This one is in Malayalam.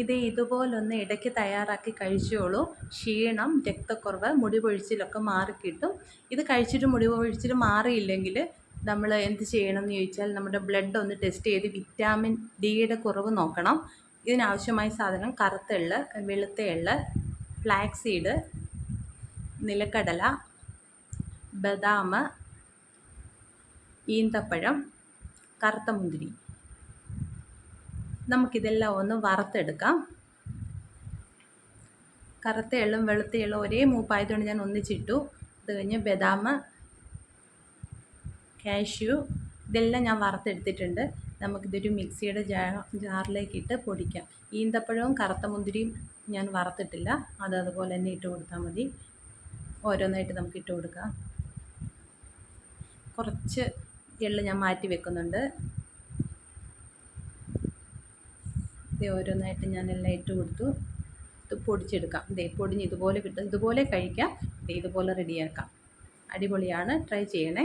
ഇത് ഇതുപോലൊന്ന് ഇടയ്ക്ക് തയ്യാറാക്കി കഴിച്ചോളൂ. ക്ഷീണം രക്തക്കുറവ് മുടി പൊഴിച്ചിലൊക്കെ മാറിക്കിട്ടും ഇത് കഴിച്ചിട്ട് മുടി പൊഴിച്ചിൽ മാറിയില്ലെങ്കിൽ നമ്മൾ എന്ത് ചെയ്യണം എന്ന് ചോദിച്ചാൽ നമ്മുടെ ബ്ലഡ് ഒന്ന് ടെസ്റ്റ് ചെയ്ത് വിറ്റാമിൻ ഡിയുടെ കുറവ് നോക്കണം. ഇതിനാവശ്യമായ സാധനം കറുത്ത എള്ള് വെളുത്ത എള്ള് ഫ്ലാക്സീഡ് സീഡ് നിലക്കടല ബദാം ഈന്തപ്പഴം കറുത്ത മുന്തിരി. നമുക്കിതെല്ലാം ഒന്ന് വറുത്തെടുക്കാം. കറുത്ത എള്ളും വെളുത്ത എള്ളും ഒരേ മൂപ്പായതുകൊണ്ട് ഞാൻ ഒന്നിച്ചിട്ടു. അത് കഴിഞ്ഞ് ബദാം കാഷ്യു ഇതെല്ലാം ഞാൻ വറുത്തെടുത്തിട്ടുണ്ട്. നമുക്കിതൊരു മിക്സിയുടെ ജാ ജാറിലേക്ക് ഇട്ട് പൊടിക്കാം. ഈന്തപ്പഴവും കറുത്ത മുന്തിരിയും ഞാൻ വറുത്തിട്ടില്ല. അത് അതുപോലെ തന്നെ ഇട്ട് കൊടുത്താൽ മതി. ഓരോന്നായിട്ട് നമുക്ക് ഇട്ട് കൊടുക്കാം. കുറച്ച് എള്ള് ഞാൻ മാറ്റി വെക്കുന്നുണ്ട്. ഇത് ഓരോന്നായിട്ട് ഞാൻ എല്ലാം ഇട്ട് കൊടുത്തു. ഇത് പൊടിച്ചെടുക്കാം. ഇതേ പൊടിഞ്ഞ് ഇതുപോലെ കിട്ടും. ഇതുപോലെ കഴിക്കാം. ഇതേ ഇതുപോലെ റെഡിയാക്കാം അടിപൊളിയാണ്. ട്രൈ ചെയ്യണേ.